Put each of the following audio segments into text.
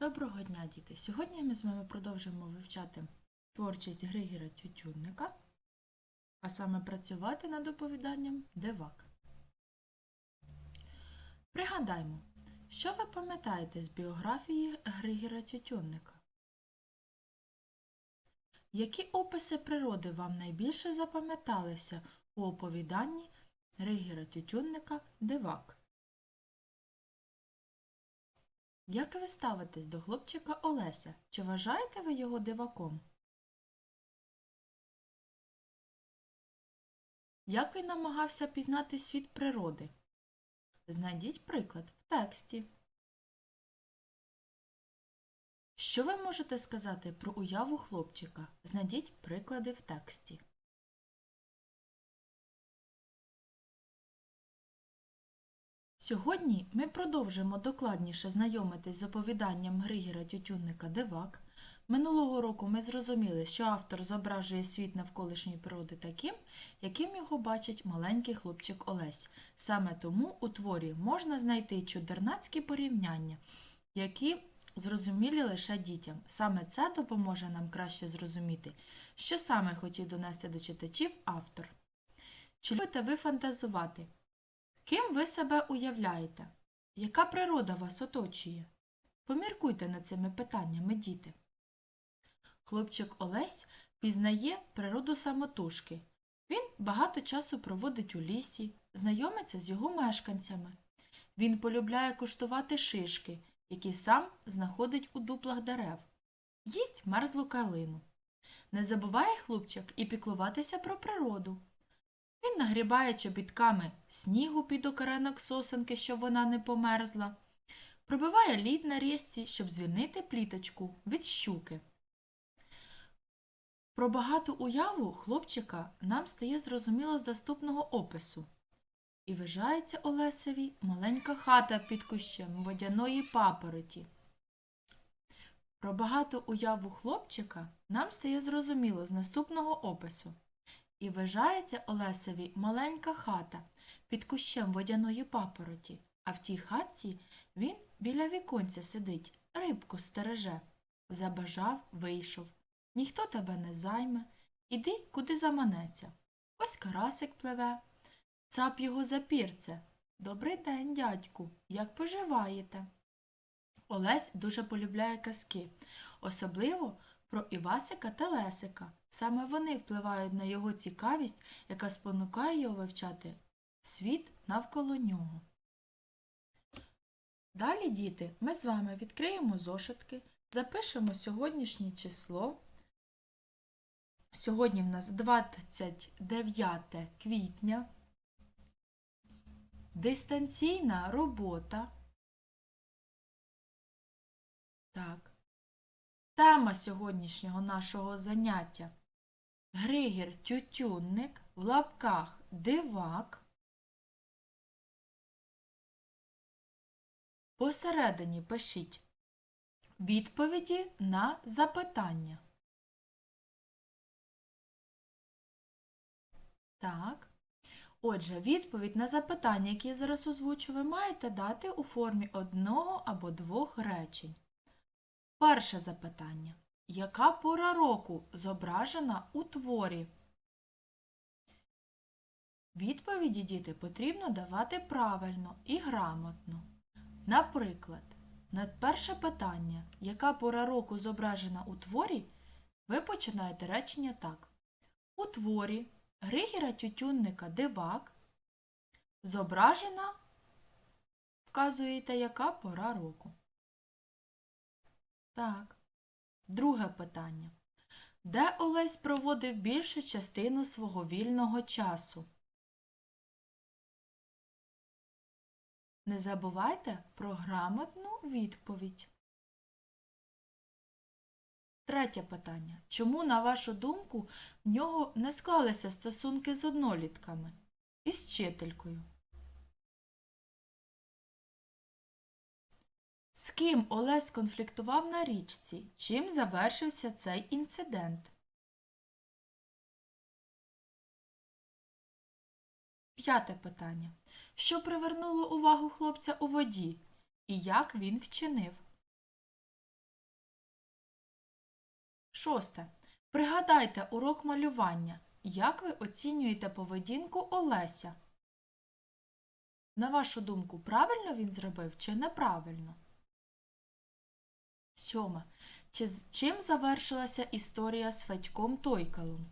Доброго дня, діти! Сьогодні ми з вами продовжуємо вивчати творчість Григора Тютюнника, а саме працювати над оповіданням Девак. Пригадаймо, що ви пам'ятаєте з біографії Григора Тютюнника? Які описи природи вам найбільше запам'яталися у оповіданні Григора Тютюнника Девак? Як ви ставитесь до хлопчика Олеся? Чи вважаєте ви його диваком? Як він намагався пізнати світ природи? Знайдіть приклад в тексті. Що ви можете сказати про уяву хлопчика? Знайдіть приклади в тексті. Сьогодні ми продовжимо докладніше знайомитись з оповіданням Григора Тютюнника Девак. Минулого року ми зрозуміли, що автор зображує світ навколишньої природи таким, яким його бачить маленький хлопчик Олесь. Саме тому у творі можна знайти чудернацькі порівняння, які зрозумілі лише дітям. Саме це допоможе нам краще зрозуміти, що саме хотів донести до читачів автор. Чи любите ви фантазувати? Ким ви себе уявляєте? Яка природа вас оточує? Поміркуйте над цими питаннями, діти. Хлопчик Олесь пізнає природу самотужки. Він багато часу проводить у лісі, знайомиться з його мешканцями. Він полюбляє куштувати шишки, які сам знаходить у дуплах дерев, їсть мерзлу калину. Не забуває хлопчик і піклуватися про природу. Він нагрібає чобітками снігу під окоренок сосенки, щоб вона не померзла, пробиває лід на річці, щоб звільнити пліточку від щуки. Про багату уяву хлопчика нам стає зрозуміло з наступного опису. І вижається Олесеві маленька хата під кущем водяної папороті. Про багату уяву хлопчика нам стає зрозуміло з наступного опису. І вважається Олесеві маленька хата під кущем водяної папороті, а в тій хатці він біля віконця сидить, рибку стереже. Забажав, вийшов. Ніхто тебе не займе. Іди, куди заманеться. Ось карасик пливе. Цап його запірце. Добрий день, дядьку, як поживаєте? Олесь дуже полюбляє казки, особливо про Івасика та Лесика. Саме вони впливають на його цікавість, яка спонукає його вивчати світ навколо нього. Далі, діти, ми з вами відкриємо зошитки, запишемо сьогоднішнє число. Сьогодні в нас 29 квітня. Дистанційна робота. Так. Тема сьогоднішнього нашого заняття Григір Тютюнник в лапках дивак. Посередині пишіть відповіді на запитання. Так. Отже, відповідь на запитання, які я зараз озвучу, ви маєте дати у формі одного або двох речень. Перше запитання. Яка пора року зображена у творі? Відповіді діти потрібно давати правильно і грамотно. Наприклад, на перше питання, яка пора року зображена у творі, ви починаєте речення так. У творі Григіра Тютюнника Дивак зображена, вказуєте, яка пора року. Так. Друге питання. Де Олесь проводив більшу частину свого вільного часу? Не забувайте про грамотну відповідь. Третє питання. Чому, на вашу думку, в нього не склалися стосунки з однолітками і з вчителькою? З ким Олесь конфліктував на річці? Чим завершився цей інцидент? П'яте питання. Що привернуло увагу хлопця у воді? І як він вчинив? Шосте. Пригадайте урок малювання. Як ви оцінюєте поведінку Олеся? На вашу думку, правильно він зробив чи неправильно? Сьоме. Чи чим завершилася історія з Федьком Тойкалом?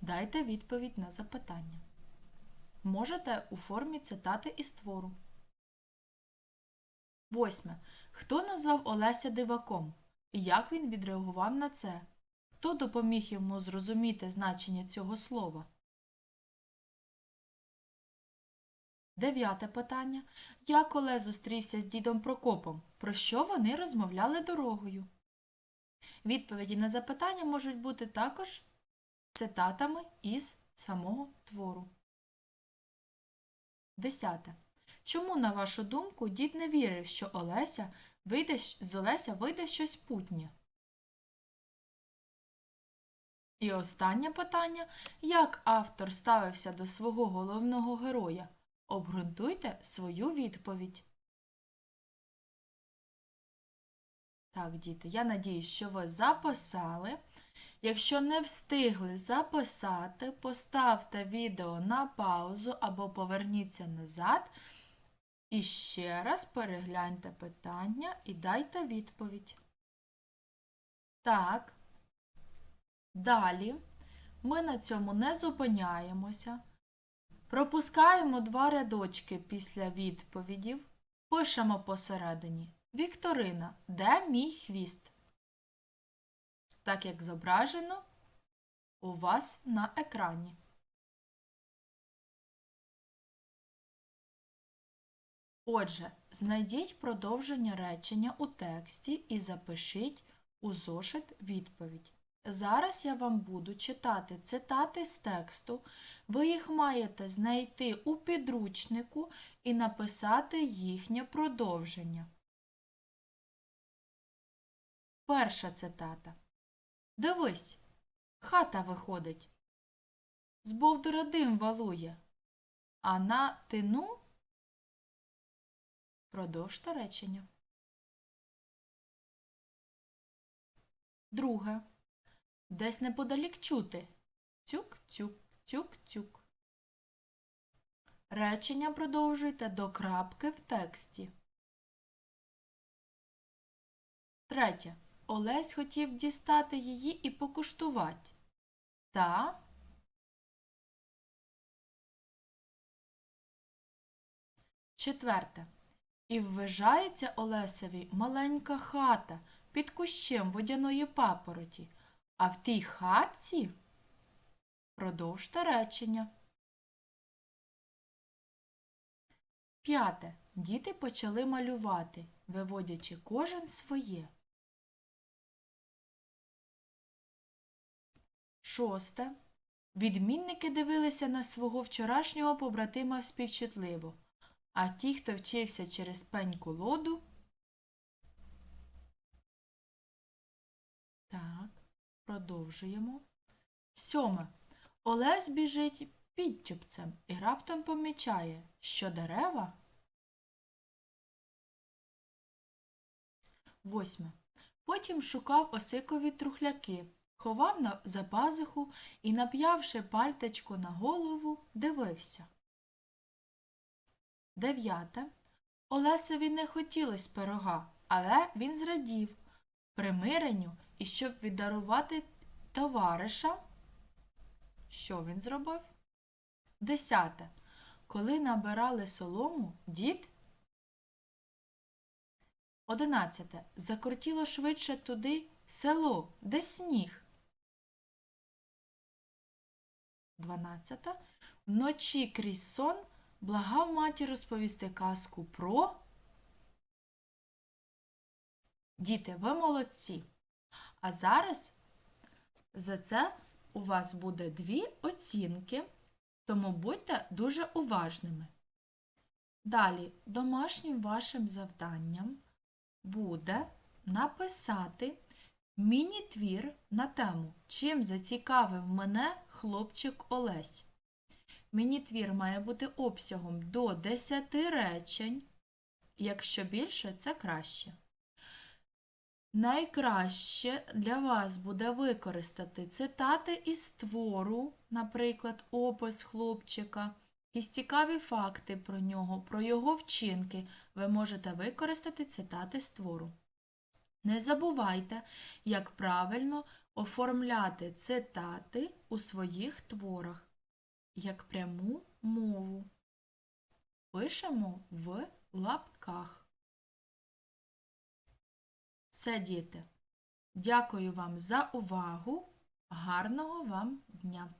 Дайте відповідь на запитання. Можете у формі цитати із твору. Восьме. Хто назвав Олеся диваком? І як він відреагував на це? Хто допоміг йому зрозуміти значення цього слова? Дев'яте питання. Як Олесь зустрівся з дідом Прокопом? Про що вони розмовляли дорогою? Відповіді на запитання можуть бути також цитатами із самого твору. Десяте. Чому, на вашу думку, дід не вірив, що Олеся вийде, з Олеся вийде щось путнє? І останнє питання. Як автор ставився до свого головного героя? Обґрунтуйте свою відповідь. Так, діти, я надіюсь, що ви записали. Якщо не встигли записати, поставте відео на паузу або поверніться назад і ще раз перегляньте питання і дайте відповідь. Так. Далі ми на цьому не зупиняємося. Пропускаємо два рядочки після відповідів. Пишемо посередині. Вікторина, де мій хвіст? Так як зображено у вас на екрані. Отже, знайдіть продовження речення у тексті і запишіть у зошит відповідь. Зараз я вам буду читати цитати з тексту. Ви їх маєте знайти у підручнику і написати їхнє продовження. Перша цитата. Дивись, хата виходить. З бовдура дим валує, а на тину продовжте речення. Друге. Десь неподалік чути. Цюк-цюк, цюк-цюк. Речення продовжуйте до крапки в тексті. Третє. Олесь хотів дістати її і покуштувати. Та. Четверте. І ввижається Олесеві маленька хата під кущем водяної папороті, а в тій хатці продовжте речення. П'яте. Діти почали малювати, виводячи кожен своє. Шосте. Відмінники дивилися на свого вчорашнього побратима співчутливо, а ті, хто вчився через пеньку лоду. Продовжуємо. Сьоме. Олесь біжить підтюпцем і раптом помічає, що дерева. Восьме. Потім шукав осикові трухляки, ховав на за пазуху і, нап'явши пальтечко на голову, дивився. Дев'яте. Олесеві не хотілось пирога, але він зрадів примиренню і щоб віддарувати товариша. Що він зробив? Десяте. Коли набирали солому, дід. Одинадцяте. Закортіло швидше туди село, де сніг. Дванадцяте. Вночі крізь сон благав матір розповісти казку про. Діти, ви молодці. А зараз за це у вас буде дві оцінки, тому будьте дуже уважними. Далі, домашнім вашим завданням буде написати міні-твір на тему Чим зацікавив мене хлопчик Олесь. Міні-твір має бути обсягом до 10 речень. Якщо більше, це краще. Найкраще для вас буде використати цитати із твору, наприклад, опис хлопчика, якісь цікаві факти про нього, про його вчинки. Ви можете використати цитати з твору. Не забувайте, як правильно оформляти цитати у своїх творах, як пряму мову. Пишемо в лапках. Все, діти. Дякую вам за увагу. Гарного вам дня!